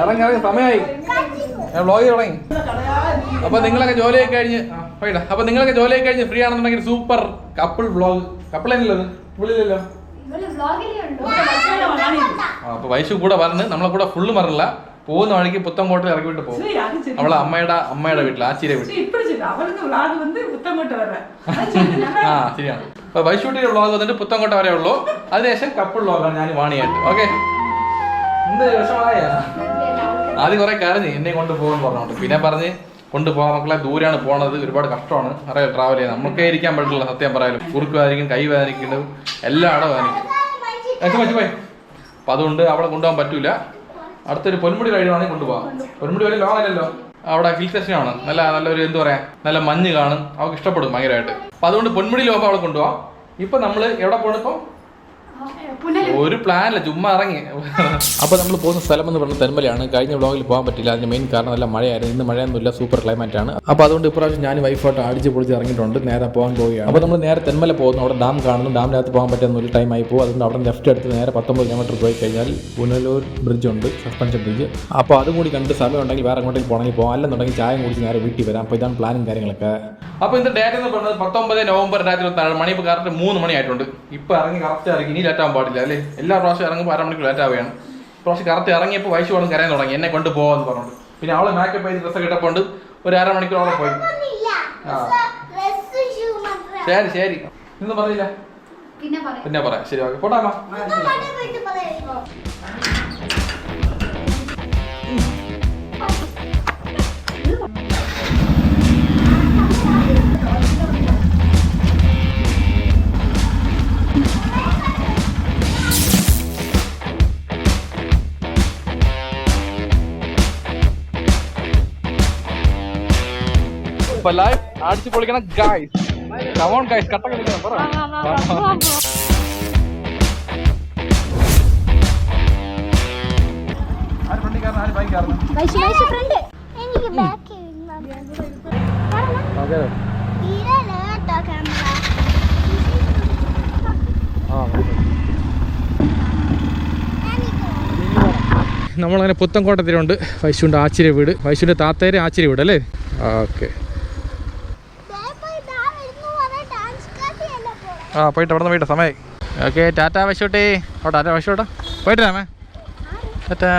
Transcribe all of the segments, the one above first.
ഇറങ്ങി ഇറങ്ങി സമയമായി. ഞാൻ വ്ളോഗ് തുടങ്ങി. അപ്പൊ നിങ്ങളൊക്കെ ജോലിയൊക്കെ കഴിഞ്ഞ് അപ്പൊ നിങ്ങളൊക്കെ ജോലിയൊക്കെ കഴിഞ്ഞ് ഫ്രീ ആണെന്നുണ്ടെങ്കിൽ സൂപ്പർ കപ്പിൾ വ്ളോഗ് കപ്പിളല്ലോ പുള്ളിയില്ലല്ലോ? അപ്പൊ വയസ്സു കൂടെ വരണ് നമ്മളെ കൂടെ ഫുള്ള് മറില്ല. പോകുന്ന വഴിക്ക് പുത്തങ്കോട്ടിൽ ഇറക്കി വിട്ട് പോകും. അവളെ അമ്മയുടെ അമ്മയുടെ വീട്ടിൽ ആച്ചിയുടെ വീട്ടിൽ ആ ശരിയാണ്. അപ്പൊ വൈശൂട്ടിയുടെ വ്ളോഗ് വന്നിട്ട് പുത്തങ്കോട്ട വരെ ഉള്ളൂ. അതിനുശേഷം കപ്പിൾ വ്ളോഗാണ് ഞാൻ വാണിയായിട്ട്. ഓക്കെ എന്ത് വിഷമായ ആദ്യം കുറെ കരഞ്ഞ് എന്നെ കൊണ്ട് പോകാൻ പറഞ്ഞോണ്ട് പിന്നെ പറഞ്ഞ് കൊണ്ടുപോകാൻ മക്കളെ ദൂരെയാണ് പോണത് ഒരുപാട് കഷ്ടമാണ്. അറിയാം ട്രാവൽ ചെയ്യാൻ. നമുക്കേ ഇരിക്കാൻ പറ്റില്ല സത്യം പറയാലും. കുറുക്ക് വേദനിക്കും കൈ വേദനിക്കുന്നത് എല്ലാം അവിടെ വേദനിക്കും. അപ്പൊ അതുകൊണ്ട് അവിടെ കൊണ്ടുപോകാൻ പറ്റൂല. അടുത്തൊരു പൊന്മുടി വഴിയാണെങ്കിൽ കൊണ്ടുപോകാം. പൊന്മുടി വഴി ലോങ് അല്ലല്ലോ. അവിടെ ഹിൽ സ്റ്റേഷനാണ് നല്ല നല്ലൊരു എന്താ പറയാ നല്ല മഞ്ഞ് കാണും. അവർക്ക് ഇഷ്ടപ്പെടും ഭയങ്കരമായിട്ട്. അപ്പൊ അതുകൊണ്ട് പൊന്മുടി ലോകം അവിടെ കൊണ്ടുപോകാം ഇപ്പൊ നമ്മൾ എവിടെ പോകണം ഇപ്പം? ഒരു പ്ലാനില്ല ചുമ്മാ ഇറങ്ങി. അപ്പോൾ നമ്മൾ പോകുന്ന സ്ഥലം എന്ന് പറഞ്ഞ തെന്മലയാണ്. കഴിഞ്ഞ വ്ലോഗിൽ പോകാൻ പറ്റില്ല. അതിന് മെയിൻ കാരണം നല്ല മഴയായിരുന്നു. ഇന്ന് മഴയൊന്നുമില്ല. സൂപ്പർ ക്ലൈമറ്റ് ആണ്. അപ്പോൾ അതുകൊണ്ട് ഇപ്രാവശ്യം ഞാൻ വൈഫായിട്ട് അടിച്ച് പൊളിച്ച് ഇറങ്ങിയിട്ടുണ്ട്. നേരെ പോകാൻ പോവുകയാണ്. അപ്പോൾ നമ്മൾ നേരെ തെന്മല പോകുന്നു. അവിടെ ഡാം കാണുന്നു. ഡാമിനകത്ത് പോകാൻ പറ്റുന്ന ഒരു ടൈം ആയി പോകും. അതുകൊണ്ട് അവിടെ ലെഫ്റ്റ് എടുത്ത് നേരെ പത്തൊമ്പത് കിലോമീറ്റർ പോയി കഴിഞ്ഞാൽ പുനലൂർ ബ്രിഡ്ജ് ഉണ്ട്. സസ്പെൻഷൻ ബ്രിഡ്ജ് അപ്പോൾ അതും കൂടി കണ്ട് സമയം ഉണ്ടെങ്കിൽ വേറെ അങ്ങോട്ടേക്ക് പോകണമെങ്കിൽ പോകാം അല്ലെന്നുണ്ടെങ്കിൽ ചായം കുടിച്ച് നേരെ വീട്ടിൽ വരാം. അപ്പോൾ ഇതാണ് പ്ലാനും കാര്യങ്ങളൊക്കെ. അപ്പോൾ ഇതിന്റെ ഡേറ്റ് എന്ന് പറഞ്ഞത് പത്തൊമ്പത് നവംബർ രണ്ടായിരത്തി ഇരുപത്തി നാല് മണി. ഇപ്പോൾ കറക്റ്റ് മൂന്ന് മണി ആയിട്ടുണ്ട്. ഇപ്പോൾ ഇറങ്ങി കറക്റ്റ് ഇറങ്ങി. ഇനി ലേറ്റ് ആവാൻ പാടില്ല അല്ലേ? എല്ലാ പ്രാവശ്യം ഇറങ്ങുമ്പോൾ അരമണിക്കൂർ ലേറ്റ് ആവുകയാണ്. പ്രാവശ്യം കറക്റ്റ് ഇറങ്ങിയപ്പോൾ വയസ്സ് വേണം കരയാൻ തുടങ്ങി. എന്നെ കൊണ്ട് പോകാമെന്ന് പറഞ്ഞു പിന്നെ അവളെ മേക്കപ്പ് ചെയ്ത് ഡ്രസ്സൊക്കെ ഇട്ടപ്പോണ്ട് ഒരു അരമണിക്കൂർ അവിടെ പോയി. ആ. ശരി ശരി. ഇന്ന് പറയില്ല പിന്നെ പറയാം. പിന്നെ പറയാം. ശരി ഓക്കെ. പോട്ടാ ലൈവ് അടിച്ചു പൊളിക്കണം ഗായ്സ് കമോൺ ഗായ്സ് കട്ട കളിക്കണം പറ. നമ്മളങ്ങനെ പുത്തൻകോട്ടത്തിലുണ്ട് വൈശുവിന്റെ ആച്ചിരി വീട് വൈശുവിന്റെ താത്തേരെ ആച്ചിരി വീട് അല്ലേ ഓക്കെ. ആ പോയിട്ട് അവിടെ നിന്ന് പോയിട്ട് സമയമായി ഓക്കെ ടാറ്റ വശോട്ടെ. അവിടെ ടാറ്റ വൈശോട്ടാ പോയിട്ട് രാമേ. ടാറ്റാ.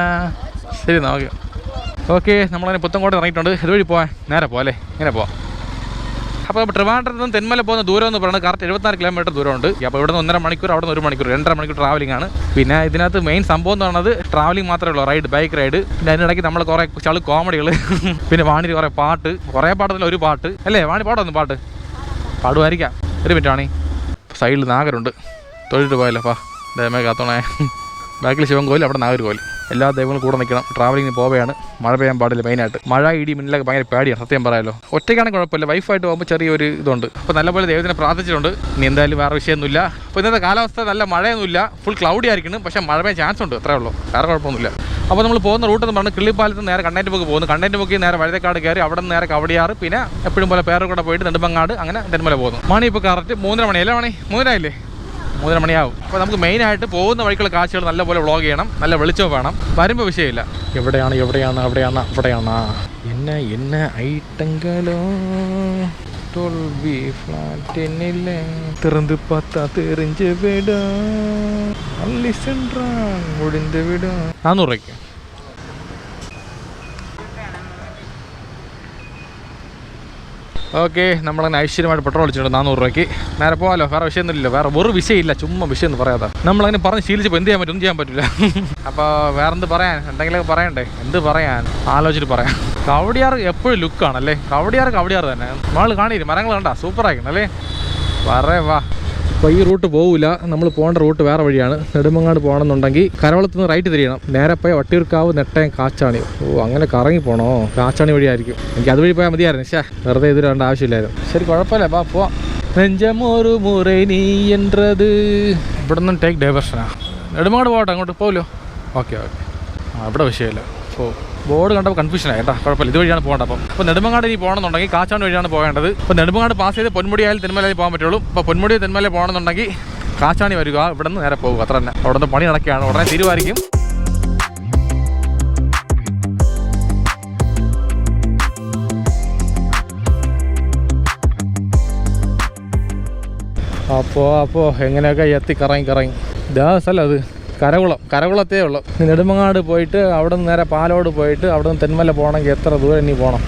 ശരി എന്നാൽ ഓക്കെ. നമ്മളങ്ങനെ പുത്തൻകോട്ട ഇറങ്ങിയിട്ടുണ്ട്. ഇതുവഴി പോവാൻ നേരെ അല്ലേ? ഇങ്ങനെ പോവാം. അപ്പോൾ ട്രിവാൻഡ്രത്ത് നിന്ന് തെന്മല പോകുന്ന ദൂരം എന്ന് പറയുന്നത് കറക്റ്റ് എഴുപത്തിനാല് കിലോമീറ്റർ ദൂരമുണ്ട്. അപ്പോൾ ഇവിടെ നിന്ന് ഒന്നര മണിക്കൂർ അവിടെ നിന്ന് ഒരു മണിക്കൂർ രണ്ടര മണിക്കൂർ ട്രാവലിംഗ് ആണ്. പിന്നെ ഇതിനകത്ത് മെയിൻ സംഭവം എന്ന് പറയുന്നത് ട്രാവലിംഗ് മാത്രമേ ഉള്ളൂ. റൈഡ് ബൈക്ക് റൈഡ് പിന്നെ അതിനിടയ്ക്ക് നമ്മൾ കുറേ ചളു കോമഡികൾ പിന്നെ വാണി കുറേ പാട്ട്. കുറേ പാട്ടത്തിൽ ഒരു പാട്ട്. അല്ലേ വാണി പാടൊന്നും പാട്ട്? പാടുമായിരിക്കാം. ഒരു മിനിറ്റ് വാണി. സൈഡിൽ നാഗരുണ്ട്. തൊഴിലിട്ട് പോയല്ലോ പാ. ദൈവമേ കാത്തോണേ ബാക്കിൽ ശിവൻ കോയിൽ അവിടെ നാഗർകോയിൽ എല്ലാ ദൈവങ്ങളും കൂടെ നിൽക്കണം. ട്രാവലിങ്ങിന് പോവുകയാണ്. മഴ പെയ്യാൻ പാടില്ല മെയിനായിട്ട് മഴ ഇടി മിന്നലൊക്കെ ഭയങ്കര പേടിയാണ് സത്യം പറയാലോ. ഒറ്റയ്ക്കാണെങ്കിൽ കുഴപ്പമില്ല. വൈഫായിട്ട് പോകുമ്പോൾ ചെറിയൊരു ഇതുണ്ട്. അപ്പോൾ നല്ലപോലെ ദൈവത്തിനെ പ്രാർത്ഥിച്ചിട്ടുണ്ട്. ഇനി എന്തായാലും വേറെ വിഷയമൊന്നുമില്ല. അപ്പോൾ ഇന്നത്തെ കാലാവസ്ഥ നല്ല മഴയൊന്നുമില്ല. ഫുൾ ക്ലൗഡി ആയിരിക്കണം പക്ഷേ മഴ പെയ്യാൻ ചാൻസ് ഉണ്ട്. അത്രേ ഉള്ളൂ. വേറെ കുഴപ്പമൊന്നുമില്ല. അപ്പോൾ നമ്മൾ പോകുന്ന റൂട്ട് എന്ന് പറഞ്ഞാൽ കിള്ളിപ്പാലത്ത് നേരെ കണ്ണേറ്റ് പോക്ക് പോകുന്നു. കണ്ണേറ്റ് പോക്കി നേരെ വഴുതക്കാട് കയറി അവിടെ നിന്ന് നേരെ കവടിയാറ് പിന്നെ എപ്പോഴും പോലെ പേരുകൂടെ പോയിട്ട് നെടുമ്പങ്ങാട് അങ്ങനെ തെന്മല പോകുന്നു. മണി ഇപ്പോൾ കറക്റ്റ് മൂന്നര മണി അല്ലേ മണി? മൂന്നരല്ലേ മൂന്നര മണിയാവും. അപ്പോൾ നമുക്ക് മെയിനായിട്ട് പോകുന്ന വഴിക്കുള്ള കാഴ്ചകൾ നല്ലപോലെ വ്ളോഗ് ചെയ്യണം. നല്ല വെളിച്ചവും വേണം. വരുമ്പോൾ വിഷയമില്ല. എവിടെയാണ് എവിടെയാണ് അവിടെയാണ് അവിടെയാണ്? എന്നെ എന്നെ ഐട്ടങ്കലോ തോൽവി ഫ്ലാറ്റിനില്ലേ திறந்து பார்த்தா தெரிஞ்சு விடும் அள்ளி சென்றான் முடிந்து விடும் நானூறுரூவாய்க்கு ഓക്കെ നമ്മളങ്ങനെ ഐശ്വര്യമായിട്ട് പെട്രോൾ അടിച്ചിട്ടുണ്ട് നാനൂറ് രൂപയ്ക്ക്. നേരെ പോകാമല്ലോ വേറെ വിഷയമൊന്നുമില്ല വേറെ ഒരു വിഷയമില്ല ചുമ്മാ വിഷയം എന്ന് പറയാതെ നമ്മളങ്ങനെ പറഞ്ഞ് ശീലിച്ചപ്പോൾ എന്ത് ചെയ്യാൻ പറ്റും ചെയ്യാൻ പറ്റില്ല അപ്പോൾ വേറെ എന്ത് പറയാൻ? എന്തെങ്കിലുമൊക്കെ പറയണ്ടേ? എന്ത് പറയാൻ? ആലോചിച്ചിട്ട് പറയാം. കവടിയാർ എപ്പോഴും ലുക്കാണല്ലേ കവടിയാർ കവടിയാർ തന്നെ. നമ്മൾ കാണിയില്ല മരങ്ങൾ കണ്ട? സൂപ്പറായിരിക്കണം അല്ലേ? പറയേ വാ. അപ്പോൾ ഈ റൂട്ട് പോകില്ല നമ്മൾ പോകേണ്ട റൂട്ട് വേറെ വഴിയാണ്. നെടുമങ്ങാട് പോകണമെന്നുണ്ടെങ്കിൽ കരവളത്ത് നിന്ന് റൈറ്റ് തിരിയണം. നേരെ പോയി വട്ടിയൂർക്കാവ് നെട്ടയും കാച്ചാണി. ഓ അങ്ങനെ കറങ്ങി പോകണോ കാച്ചാണി വഴിയായിരിക്കും. എനിക്ക് അതുവഴി പോയാൽ മതിയായിരുന്നു ഷേ വെറുതെ ഇത് വേണ്ട ആവശ്യമില്ലായിരുന്നു. ശരി കുഴപ്പമില്ല. അപ്പോൾ പോവാം. നെഞ്ചമോറു മുറൈ നീ ഇവിടെ നിന്ന് ടേക്ക് ഡൈവേർഷനാ നെടുമങ്ങാട് പോകട്ടെ അങ്ങോട്ട് പോകലോ ഓക്കെ ഓക്കെ. അവിടെ വിഷയമില്ല. പോകും ബോർഡ് കണ്ടപ്പോൾ കൺഫ്യൂഷനായി കേട്ടോ കുഴപ്പമില്ല. ഇതുവഴിയാണ് പോകേണ്ടത് അപ്പം. അപ്പോൾ നെടുമങ്ങാട് ഇനി പോകണമെന്നുണ്ടെങ്കിൽ കാച്ചാണ് വഴിയാണ് പോകേണ്ടത്. അപ്പോൾ നെടുമങ്ങാട് പാസ് ചെയ്ത് പൊന്മുടിയായാലും തെന്മലയിൽ പോകാൻ പറ്റുള്ളൂ. അപ്പോൾ പൊന്മുടി തെന്മലയിൽ പോകണമെന്നുണ്ടെങ്കിൽ കാച്ചാണി വരിക. ഇവിടെ നിന്ന് നേരെ പോകുക. അത്ര തന്നെ. അവിടെ നിന്ന് പണി നടക്കുകയാണ്. ഉടനെ തീരുമാനിക്കും. അപ്പോൾ അപ്പോൾ എങ്ങനെയൊക്കെ എത്തി കറങ്ങി കറങ്ങി. ദാസല്ല അത്. കരകുളം കരകുളത്തേ ഉള്ളൂ. നെടുമങ്ങാട് പോയിട്ട് അവിടെ നിന്ന് നേരെ പാലോട് പോയിട്ട് അവിടെ നിന്ന് തെന്മല പോകണമെങ്കിൽ എത്ര ദൂരം ഇനി പോകണം?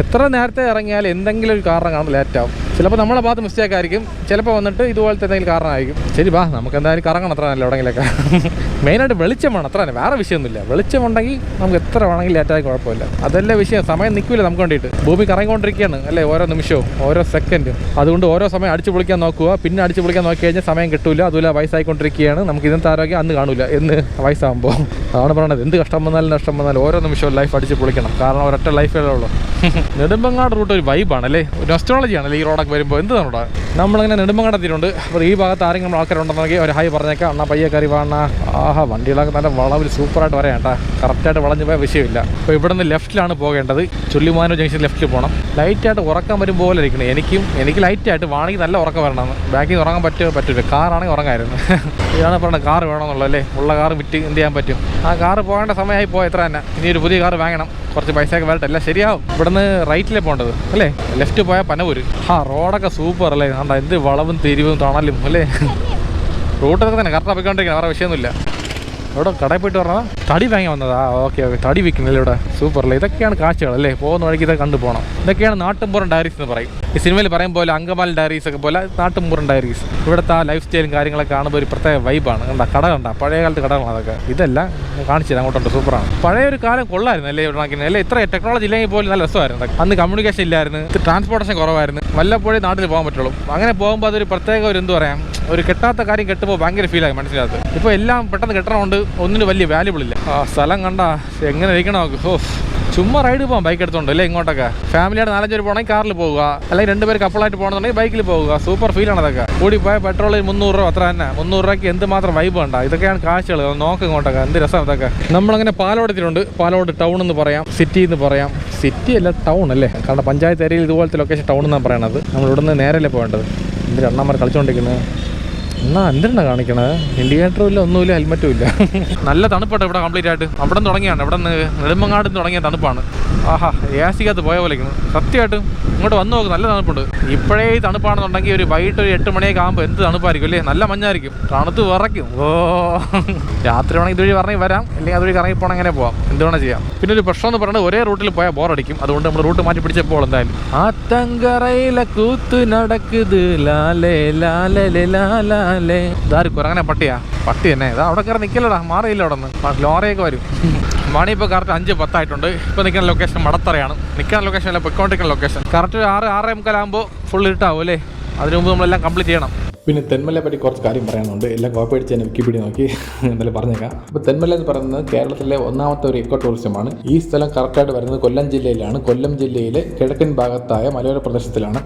എത്ര നേരത്തെ ഇറങ്ങിയാൽ എന്തെങ്കിലും ഒരു കാരണം കാണും ലേറ്റാവും. ചിലപ്പോൾ നമ്മളെ ഭാഗത്ത് മിസ്റ്റേക്ക് ആയിരിക്കും. ചിലപ്പോൾ വന്നിട്ട് ഇതുപോലത്തെ എന്തെങ്കിലും കാരണമായിരിക്കും. ശരി വാ നമുക്ക് എന്തായാലും കറങ്ങണം അത്ര നല്ല എവിടെയെങ്കിലൊക്കെ. മെയിനായിട്ട് വെളിച്ചം വേണം അത്ര വേറെ വിഷയമൊന്നുമില്ല. വെളിച്ചം ഉണ്ടെങ്കിൽ നമുക്ക് എത്ര വേണമെങ്കിൽ ലേറ്റായി കുഴപ്പമില്ല. അതല്ലേ വിഷയം? സമയം നിൽക്കില്ല നമുക്ക് വേണ്ടിയിട്ട്. ഭൂമി കറങ്ങിക്കൊണ്ടിരിക്കുകയാണ് അല്ലേ? ഓരോ നിമിഷവും ഓരോ സെക്കൻഡും അതുകൊണ്ട് ഓരോ സമയം അടിച്ചു പൊളിക്കാൻ നോക്കുക. പിന്നെ അടിച്ചു പൊളിക്കാൻ നോക്കി കഴിഞ്ഞാൽ സമയം കിട്ടൂല. അതുപോലെ വയസ്സായിക്കൊണ്ടിരിക്കുകയാണ്. നമുക്ക് ഇന്നത്തെ ആരോഗ്യം അന്ന് കാണൂല. എന്ന് വയസ്സാകുമ്പോൾ അതാണ് പറയുന്നത് എന്ത് കഷ്ടം വന്നാലും നഷ്ടം വന്നാലും ഓരോ നിമിഷവും ലൈഫ് അടിച്ച് പൊളിക്കണം. കാരണം ഒരൊറ്റ ലൈഫേ ഉള്ളൂ. നെടുമ്പങ്ങാട് റൂട്ട് ഒരു വൈബാണ് അല്ലേ ഒരു നൊസ്റ്റോളജി ആണല്ലേ ഈ റോഡൊക്കെ വരുമ്പോൾ എന്ത് തന്നെ നമ്മളിങ്ങനെ നെടുമ്പങ്ങാട് എത്തിയിട്ടുണ്ട്. അപ്പോൾ ഈ ഭാഗത്ത് ആരെങ്കിലും ആൾക്കാരുണ്ടെന്നെങ്കിൽ ഒരു ഹൈ പറഞ്ഞേക്കാം. അണ്ണാ പയ്യെ കറി വാണ ആഹാ വണ്ടികളൊക്കെ നല്ല വളവിൽ സൂപ്പറായിട്ട് വരാം കേട്ടാ. കറക്റ്റായിട്ട് വളഞ്ഞു പോയ വിഷയമില്ല. അപ്പോൾ ഇവിടെ നിന്ന് ലെഫ്റ്റിലാണ് പോകേണ്ടത്. ചുള്ളിമാനൂർ ജംഗ്ഷൻ ലെഫ്റ്റിൽ പോകണം ലൈറ്റായിട്ട് ഉറക്കാൻ വരും പോലെ ഇരിക്കണം. എനിക്കും എനിക്ക് ലൈറ്റായിട്ട് വാണെങ്കിൽ നല്ല ഉറക്കം വരണമെന്ന് ബാക്കിൽ ഉറങ്ങാൻ പറ്റുമോ? പറ്റില്ല കാറാണെങ്കിൽ ഉറങ്ങായിരുന്നു. ഇതാണ് പറഞ്ഞത് കാർ വേണമെന്നുള്ളത് അല്ലേ ഉള്ള കാർ വിറ്റ് എന്ത് ചെയ്യാൻ പറ്റും? ആ കാർ പോകേണ്ട സമയമായി പോയ. എത്ര തന്നെ. ഇനി ഒരു പുതിയ കാർ വാങ്ങണം. കുറച്ച് പൈസയൊക്കെ വരട്ടെ. എല്ലാം ശരിയാവും. ഇവിടുന്ന് റൈറ്റിലേ പോകേണ്ടത് അല്ലേ? ലെഫ്റ്റ് പോയാൽ പനവൂര് ആ റോഡൊക്കെ സൂപ്പർ അല്ലേ? കണ്ട എന്ത് വളവും തിരിവും തണലും അല്ലേ? റൂട്ടൊക്കെ തന്നെ കറക്റ്റ് പോയിക്കൊണ്ടിരിക്കണം വേറെ വിഷയമൊന്നുമില്ല. ഇവിടെ കടയിൽ പോയിട്ട് പറഞ്ഞാൽ തടി വാങ്ങി വന്നതാ? Okay okay. തടി വിൽക്കുന്നില്ല ഇവിടെ. സൂപ്പർ അല്ലേ? ഇതൊക്കെയാണ് കാഴ്ചകൾ അല്ലേ? പോകുന്ന വഴിക്ക് ഇതൊക്കെ കണ്ടു പോകണം ഇതൊക്കെയാണ് നാട്ടുംപുറം ഡയറീസ് എന്ന് പറയും. ഈ സിനിമയിൽ പറയും പോലെ അങ്കമാൽ ഡയറീസ് ഒക്കെ പോലെ നാട്ടുംപുറം ഡയറീസ് ഇവിടുത്തെ ആ ലൈഫ് സ്റ്റൈലും കാര്യങ്ങളൊക്കെ കാണുമ്പോൾ ഒരു പ്രത്യേക വൈബാണ് കണ്ട? കട കണ്ട? പഴയ കാലത്ത് കടകളാണ് അതൊക്കെ. ഇതല്ല കാണിച്ചു അങ്ങോട്ടുണ്ട്. സൂപ്പറാണ്. പഴയ ഒരു കാലം കൊള്ളായിരുന്നു അല്ലേ കണക്കിന്? അല്ലേ? ഇത്ര ടെക്നോളജി ഇല്ലെങ്കിൽ പോലും നല്ല രസമായിരുന്നു. അന്ന് കമ്മ്യൂണിക്കേഷൻ ഇല്ലായിരുന്നു. ട്രാൻസ്പോർട്ടേഷൻ കുറവായിരുന്നു. വല്ലപ്പോഴും നാട്ടിൽ പോകാൻ പറ്റുള്ളൂ. അങ്ങനെ പോകുമ്പോൾ അതൊരു പ്രത്യേക ഒരു എന്ത് പറയാം? ഒരു കെട്ടാത്ത കാര്യം കെട്ടുമ്പോൾ ഭയങ്കര ഫീലായി മനസ്സിലാകത്ത് ഇപ്പോൾ എല്ലാം പെട്ടെന്ന് കെട്ടണമുണ്ട്. ഒന്നിന് വലിയ വാല്യബിൾ ഇല്ല. ആ സ്ഥലം കണ്ട എങ്ങനെ ഇരിക്കണം ഓ ചുമ്മാ റൈഡ് പോകാം ബൈക്ക് എടുത്തോണ്ട് അല്ലേ ഇങ്ങോട്ടൊക്കെ? ഫാമിലിയായിട്ട് നാലഞ്ച് പേര് പോകണമെങ്കിൽ കാറിൽ പോകുക അല്ലെങ്കിൽ രണ്ടുപേർ കപ്പിളായിട്ട് പോകണമെന്നുണ്ടെങ്കിൽ ബൈക്കിൽ പോകുക സൂപ്പർ ഫീലാണ് അതൊക്കെ. കൂടി പോയ പെട്രോളിൽ മുന്നൂറ് രൂപ അത്ര തന്നെ. മുന്നൂറ് രൂപയ്ക്ക് എന്ത് മാത്രം വൈബ് വേണ്ട. ഇതൊക്കെയാണ് കാഴ്ചകൾ. നോക്ക് ഇങ്ങോട്ടൊക്കെ. എന്ത് രസം ഇതൊക്കെ. നമ്മളങ്ങനെ പാലോടത്തിലുണ്ട്. പാലോട് ടൗൺ എന്ന് പറയാം. സിറ്റി എന്ന് പറയാം. സിറ്റി അല്ല ടൗൺ അല്ലേ? കാരണം പഞ്ചായത്ത് ഏരിയയിൽ ഇതുപോലത്തെ ലൊക്കേഷൻ ടൗൺ എന്നാണ് പറയണത്. നമ്മൾ ഇവിടുന്ന് നേരല്ലേ പോകേണ്ടത്. എന്ത് അണ്ണന്മാർ കളിച്ചുകൊണ്ടിരിക്കുന്നത് എന്നാ എന്തിനാ കാണിക്കണത് ഇൻഡിക്കേറ്ററും ഇല്ല ഒന്നുമില്ല ഹെൽമെറ്റും ഇല്ല നല്ല തണുപ്പാട്ടോ ഇവിടെ കംപ്ലീറ്റ് ആയിട്ട്. അവിടെ തുടങ്ങിയാണ്. ഇവിടെ നെടുമ്പങ്ങാട് തുടങ്ങിയ തണുപ്പാണ്. ആഹാ ഏസിക്കകത്ത് പോയ പോലെ സത്യമായിട്ടും ഇങ്ങോട്ട് വന്നു നോക്ക് നല്ല തണുപ്പുണ്ട്. ഇപ്പോഴേ ഈ തണുപ്പാണെന്നുണ്ടെങ്കിൽ ഒരു വൈകിട്ട് ഒരു എട്ട് മണിയൊക്കെ ആകുമ്പോൾ എന്ത് തണുപ്പായിരിക്കും അല്ലേ? നല്ല മഞ്ഞായിരിക്കും. തണുത്ത് വിറയ്ക്കും. ഓ. രാത്രി വേണമെങ്കിൽ ഇതുവഴി പറഞ്ഞ് വരാം. അല്ലെങ്കിൽ അതുവഴി കറങ്ങി പോകണം അങ്ങനെ പോവാം. എന്ത് വേണം ചെയ്യാം. പിന്നെ ഒരു പ്രശ്നം എന്ന് പറയുന്നത് ഒരേ റൂട്ടിൽ പോയാൽ ബോറടിക്കും അതുകൊണ്ട് നമ്മൾ റൂട്ട് മാറ്റി പിടിച്ചപ്പോൾ എന്തായാലും. ആ തങ്കറയിലെ കൂത്ത് നടക്കുത്. ലാലേ ലാലേ ലാലേ ഇതാര് കുരങ്ങനെ പട്ടിയാ? പട്ടി തന്നെ. ഇതാ അവിടെ കയറി നിക്കലടാ മാറിയില്ല അവിടെ നിന്ന്. ലോറിയൊക്കെ വരും. മണി ഇപ്പോൾ കറക്റ്റ് അഞ്ച് പത്തായിട്ടുണ്ട്. ഇപ്പോൾ നിൽക്കുന്ന ലൊക്കേഷൻ മടത്തറയാണ്. നിൽക്കുന്ന ലൊക്കേഷൻ അല്ല പൊയ്ക്കൊണ്ടിരിക്കുന്ന ലൊക്കേഷൻ കറക്റ്റ് ഒരു ആറ് ആറേ മുക്കാലാകുമ്പോൾ ഫുൾ ഇരുട്ടാവും അല്ലേ? അതിനു മുമ്പ് നമ്മളെല്ലാം കംപ്ലീറ്റ് ചെയ്യണം. പിന്നെ തെന്മലയെ പറ്റി കുറച്ച് കാര്യം പറയാനുണ്ട്. എല്ലാം കോപ്പി അടിച്ച് ഞാൻ നോക്കി എന്നാലും പറഞ്ഞേക്കാം. അപ്പോൾ തെന്മല എന്ന് പറയുന്നത് കേരളത്തിലെ ഒന്നാമത്തെ ഒരു ഇക്കോ ടൂറിസമാണ് ഈ സ്ഥലം കറക്റ്റായിട്ട് വരുന്നത് കൊല്ലം ജില്ലയിലാണ്. കൊല്ലം ജില്ലയിലെ കിഴക്കൻ ഭാഗത്തായ മലയോര പ്രദേശത്തിലാണ്.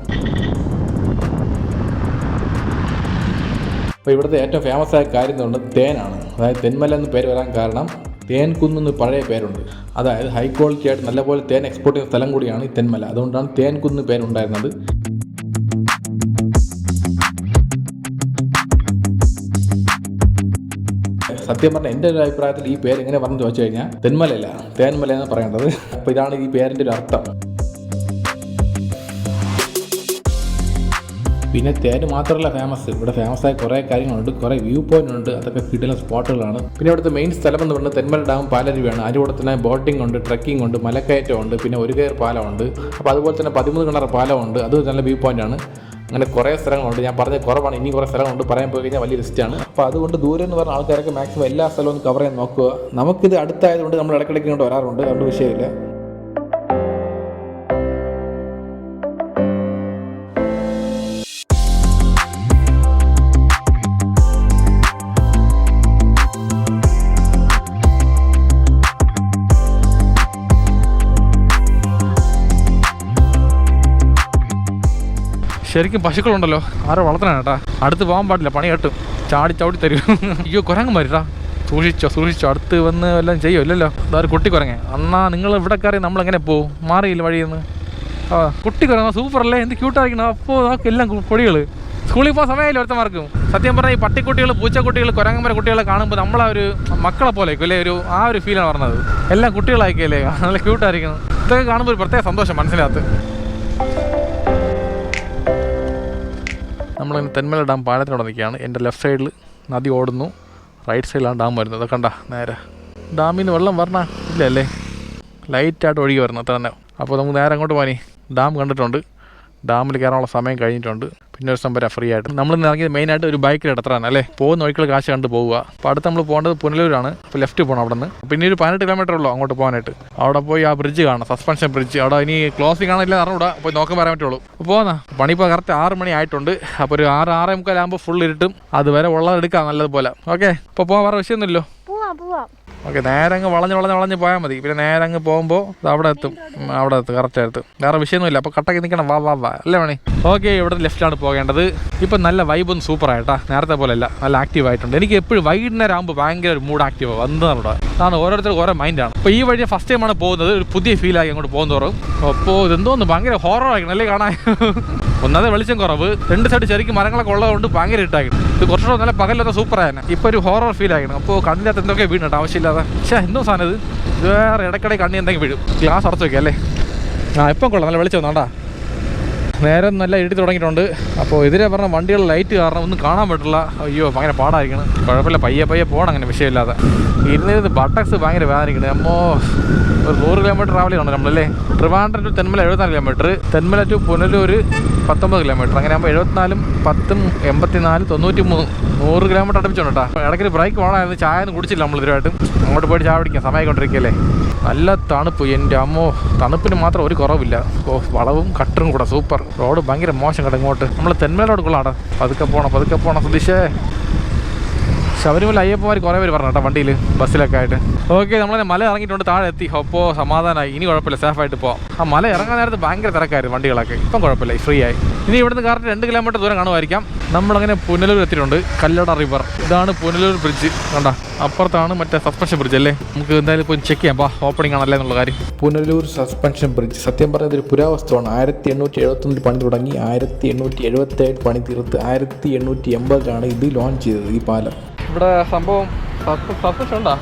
അപ്പോൾ ഇവിടുത്തെ ഏറ്റവും ഫേമസ് ആയ കാര്യം എന്ന് പറയുന്നത് തേനാണ്. അതായത് തെന്മല എന്ന് പേര് വരാൻ കാരണം തേൻ കുന്നെന്ന് പഴയ പേരുണ്ട്. അതായത് ഹൈ ക്വാളിറ്റി ആയിട്ട് നല്ലപോലെ തേൻ എക്സ്പോർട്ട് ചെയ്യുന്ന സ്ഥലം കൂടിയാണ് ഈ തെന്മല. അതുകൊണ്ടാണ് തേൻ കുന്ന് പേരുണ്ടായിരുന്നത്. സത്യം പറഞ്ഞാൽ എന്റെ ഒരു അഭിപ്രായത്തിൽ ഈ പേര് എങ്ങനെ പറഞ്ഞു ചോദിച്ചു കഴിഞ്ഞാൽ തെന്മലയല്ല തേന്മല എന്ന് പറയേണ്ടത്. അപ്പോൾ ഇതാണ് ഈ പേരിന്റെ ഒരു അർത്ഥം. പിന്നെ തേൻ മാത്രമല്ല ഫേമസ് ഇവിടെ ഫേമസ് ആയ കുറേ കാര്യങ്ങളുണ്ട് കുറേ വ്യൂ പോയിന്റ് ഉണ്ട്. അതൊക്കെ കിട്ടുന്ന സ്പോട്ടുകളാണ്. പിന്നെ ഇവിടുത്തെ മെയിൻ സ്ഥലം എന്ന് പറയുന്നത് തെന്മല ഡാം പാലരുവിയാണ്. അതിന്റെ കൂടെ തന്നെ ബോട്ടിംഗ് ഉണ്ട് ട്രക്കിംഗ് ഉണ്ട് മലക്കയറ്റം ഉണ്ട് പിന്നെ ഒരു കയർ പാലമുണ്ട് അപ്പോൾ അതുപോലെ തന്നെ പതിമൂന്ന് കിണർ പാലമുണ്ട് അത് നല്ല വ്യൂ പോയിന്റ് ആണ്. അങ്ങനെ കുറേ സ്ഥലങ്ങളുണ്ട്. ഞാൻ പറഞ്ഞ കുറവാണ്. ഇനി കുറേ സ്ഥലങ്ങളുണ്ട്. പറയാൻ പോയി കഴിഞ്ഞാൽ വലിയ ലിസ്റ്റാണ് അപ്പോൾ അതുകൊണ്ട് ദൂരം എന്ന് പറഞ്ഞ ആൾക്കാരൊക്കെ മാക്സിമം എല്ലാ സ്ഥലവും കവർ ചെയ്യാൻ നോക്കുക. നമുക്കിത് അടുത്തായതുകൊണ്ട് നമ്മൾ ഇടയ്ക്കിടയ്ക്ക് ഇങ്ങോട്ട് വരാറുണ്ട്. അതുകൊണ്ട് വിഷയമില്ല. ശരിക്കും പശുക്കളുണ്ടല്ലോ. ആരോ വളർത്തണ കേട്ടാ അടുത്ത് പോകാൻ പാടില്ല പണി കെട്ടും. ചാടി ചവിട്ടി തരും. അയ്യോ കുരങ്ങ് മരിട്ടാ സൂക്ഷിച്ചോ സൂക്ഷിച്ചോ. അടുത്ത് വന്ന് വല്ലതും ചെയ്യോ ഇല്ലല്ലോ. അതൊരു കുട്ടി കുരങ്ങ. അന്നാ നിങ്ങൾ ഇവിടെ കയറി നമ്മൾ എങ്ങനെ പോവും? മാറിയില്ല വഴിയെന്ന്? ആ കുട്ടി കുരങ്ങ സൂപ്പർ അല്ലേ എന്ത് ക്യൂട്ടായിരിക്കണം? അപ്പോൾ നമുക്ക് എല്ലാം പൊടികൾ സ്കൂളിൽ പോകാൻ സമയമില്ല ഒരുത്തമാർക്കും സത്യം പറഞ്ഞാൽ ഈ പട്ടിക്കുട്ടികൾ പൂച്ചക്കുട്ടികൾ കുരങ്ങന്മാരെ കുട്ടികളെ കാണുമ്പോൾ നമ്മളെ ഒരു മക്കളെ പോലെ അല്ലേ? ഒരു ആ ഒരു ഫീലാണ് പറഞ്ഞത്. എല്ലാം കുട്ടികളായിക്കല്ലേ നല്ല ക്യൂട്ടായിരിക്കണം ഇതൊക്കെ കാണുമ്പോൾ ഒരു പ്രത്യേക സന്തോഷം മനസ്സിനകത്ത്. നമ്മളിങ്ങനെ തെന്മല ഡാം പാലത്തിനോട് നിൽക്കുകയാണ്. എന്റെ ലെഫ്റ്റ് സൈഡിൽ നദി ഓടുന്നു. റൈറ്റ് സൈഡിലാണ് ഡാം വരുന്നത്. കണ്ട നേരെ. ഡാമിൽ നിന്ന് വെള്ളം വരണ ഇല്ല അല്ലേ ലൈറ്റായിട്ട് ഒഴുകി വരണം അത്ര തന്നെ അപ്പോൾ നമുക്ക് നേരെ അങ്ങോട്ട് പോകാനേ ഡാം കണ്ടിട്ടുണ്ട്. ഡാമിൽ കയറാനുള്ള സമയം കഴിഞ്ഞിട്ടുണ്ട്. പിന്നെ ഒരു സംഭവം ഫ്രീ ആയിട്ട്. നമ്മൾ ഇറങ്ങിയത് മെയിനായിട്ട് ഒരു ബൈക്കിൽ ഇടത്തറാണ് അല്ലേ? പോകുന്ന വഴിക്കുള്ള കാശ് കണ്ട് പോവുക. അപ്പോൾ അടുത്ത് നമ്മൾ പോകേണ്ടത് പുനലൂരാണ്. അപ്പോൾ ലെഫ്റ്റ് പോകണം അവിടെ നിന്ന് പിന്നെ ഒരു പതിനെട്ട് കിലോമീറ്റർ ഉള്ളൂ അങ്ങോട്ട് പോകാനായിട്ട്. അവിടെ പോയി ആ ബ്രിഡ്ജ് കാണാം. സസ്പെൻഷൻ ബ്രിഡ്ജ് അവിടെ ഇനി ക്ലോസിംഗ് ആണില്ല അറിഞ്ഞൂടാ പോയി നോക്കാൻ പറയാൻ പറ്റുള്ളൂ. അപ്പോൾ പോകുന്ന പണി കറക്റ്റ് ആറ് മണി ആയിട്ടുണ്ട്. അപ്പോൾ ഒരു ആറ് ആറേ മുക്കാലാകുമ്പോൾ ഫുൾ ഇരുട്ടും. അതുവരെ ഉള്ളത് എടുക്കാം നല്ലതുപോലെ. ഓക്കെ അപ്പോൾ പോകാൻ വേറെ വിഷയമൊന്നുമില്ലോ പോവാം പോവാം. ഓക്കെ നേരെ അങ്ങ് വളഞ്ഞ് വളഞ്ഞ് വളഞ്ഞ് പോയാൽ മതി. പിന്നെ നേരെ അങ്ങ് പോകുമ്പോൾ അവിടെ എത്തും. അവിടെ എത്തും. കറക്റ്റ് എത്തും. വേറെ വിഷയമൊന്നുമില്ല. അപ്പോൾ കട്ടക്ക് നിൽക്കണം. വാ വാ വാ. അല്ലേ വേണേ ഓക്കെ ഇവിടെ ലെഫ്റ്റിലാണ് പോകേണ്ടത്. ഇപ്പം നല്ല വൈബൊന്നും സൂപ്പർ ആയിട്ടാ നേരത്തെ പോലെയല്ല നല്ല ആക്റ്റീവ് ആയിട്ടുണ്ട്. എനിക്ക് എപ്പോഴും വൈകുന്നേരം ആകുമ്പോൾ ഭയങ്കര ഒരു മൂഡ് ആക്റ്റീവ് വന്നതാണ് ഇവിടെ. അതാണ് ഓരോരുത്തർക്കും ഓരോ മൈൻഡാണ് അപ്പോൾ ഈ വഴി ഫസ്റ്റ് ടൈമാണ് പോകുന്നത്. ഒരു പുതിയ ഫീലായി അങ്ങോട്ട് പോകുന്ന പോകുന്നതോറും അപ്പോൾ ഇതെന്തോന്ന്? ഭയങ്കര ഹോറർ ആയിരിക്കണം അല്ലേ കാണാൻ? ഒന്നാമത് വെളിച്ചം കുറവ്. രണ്ട് സൈഡ് ശരിക്കും മരങ്ങളൊക്കെ ഉള്ളതുകൊണ്ട് ഭയങ്കര ഇട്ടായിരുന്നു ഇത് കുറച്ചുകൂടെ നല്ല പകലൊക്കെ സൂപ്പർ ആയിരുന്നു ഇപ്പോൾ ഒരു ഹോറർ ഫീൽ ആയിരുന്നു അപ്പോൾ കണ്ണിനകത്ത് എന്തൊക്കെ വീണിട്ട് ആവശ്യമില്ലാതെ. പക്ഷേ എന്തോ സാധനം ഇത്? ഇത് വേറെ ഇടയ്ക്കിടെ കണ്ണി എന്തെങ്കിലും വീഴും. ഗ്ലാസ് അടച്ചു വെക്കാം അല്ലേ? ആ ഇപ്പം കൊള്ളാം. നല്ല വെളിച്ചം വന്നോണ്ടാ നേരെ നല്ല ഇടി തുടങ്ങിയിട്ടുണ്ട്. അപ്പോൾ എതിരെ പറഞ്ഞ വണ്ടികളുടെ ലൈറ്റ് കാരണം ഒന്നും കാണാൻ പറ്റില്ല. അയ്യോ ഭയങ്കര പാടായിരിക്കണം. കുഴപ്പമില്ല പയ്യെ പയ്യെ പോകണം അങ്ങനെ വിഷയമില്ലാതെ. ഇരുന്നിരുന്ന് ബട്ടക്സ് ഭയങ്കര വേദനിക്കണം അമ്മോ ഒരു നൂറ് കിലോമീറ്റർ ട്രാവൽ ചെയ്യണം നമ്മളല്ലേ? ട്രിവാൻഡ്രം ടു തെന്മല എഴുപത്തിനാല് കിലോമീറ്റർ തെന്മല ടു പുനലൂർ പത്തൊമ്പത് കിലോമീറ്റർ അങ്ങനെ ആകുമ്പോൾ എഴുപത്തിനാലും പത്തും എൺപത്തിനാല് തൊണ്ണൂറ്റി മൂന്ന് നൂറ് കിലോമീറ്റർ അടുപ്പിച്ചുണ്ട് കേട്ടോ. ഇടയ്ക്ക് ബ്രേക്ക് വേണമായിരുന്നു. ചായ ഒന്നും കുടിച്ചില്ല നമ്മൾ അങ്ങോട്ട് പോയിട്ട് ചായ സമയം സമയമായിക്കൊണ്ടിരിക്കുകയല്ലേ? നല്ല തണുപ്പ്. എന്റെ അമ്മോ തണുപ്പിന് മാത്രം ഒരു കുറവില്ല. ഓ വളവും കട്ടറും കൂടെ. സൂപ്പർ. റോഡ് ഭയങ്കര മോശം കേട്ടോ ഇങ്ങോട്ട്. നമ്മൾ തെന്മേലോട് കൊള്ളാടാ. പതുക്കെ പോകണം പതുക്കെ പോകണം സുധീഷേ. ശബരിമല അയ്യപ്പന്മാർ കുറേ പേര് പറഞ്ഞു കേട്ടോ വണ്ടിയിൽ ബസ്സിലൊക്കെ ആയിട്ട്. ഓക്കെ നമ്മളെ മല ഇറങ്ങിയിട്ടുണ്ട്. താഴെ എത്തി. അപ്പോൾ സമാധാനമായി ഇനി കുഴപ്പമില്ല. സേഫായിട്ട് പോവാം. ആ മല ഇറങ്ങാൻ നേരത്ത് ഭയങ്കര തിരക്കായിരുന്നു വണ്ടികളൊക്കെ. ഇപ്പം കുഴപ്പമില്ല. ഫ്രീ ആയി. ഇനി ഇവിടുന്ന് കറക്റ്റ് രണ്ട് കിലോമീറ്റർ ദൂരം കാണുമായിരിക്കാം. നമ്മളങ്ങനെ പുനലൂർ എത്തിയിട്ടുണ്ട്. കല്ലട റിവർ ഇതാണ് പുനലൂർ ബ്രിഡ്ജ് കണ്ട അപ്പുറത്താണ് മറ്റേ സസ്പെൻഷൻ ബ്രിഡ്ജ് അല്ലേ? നമുക്ക് എന്തായാലും പോയി ചെക്ക് ചെയ്യാം. അപ്പോൾ ഓപ്പണിംഗ് ആണല്ലേ എന്നുള്ള കാര്യം. പുനലൂർ സസ്പെൻഷൻ ബ്രിഡ്ജ് സത്യം പറഞ്ഞത് ഒരു പുരാവസ്തുവാണ്. ആയിരത്തി എണ്ണൂറ്റി എഴുപത്തൊന്നിൽ പണി തുടങ്ങി. ആയിരത്തി എണ്ണൂറ്റി എഴുപത്തേഴ് പണി തീർത്ത് ആയിരത്തി എണ്ണൂറ്റി എൺപതിലാണ് ഇത് ലോഞ്ച് ചെയ്തത് ഈ പാലം. ഇവിടെ സംഭവം സസ്പെൻഷൻ ഉണ്ടാ?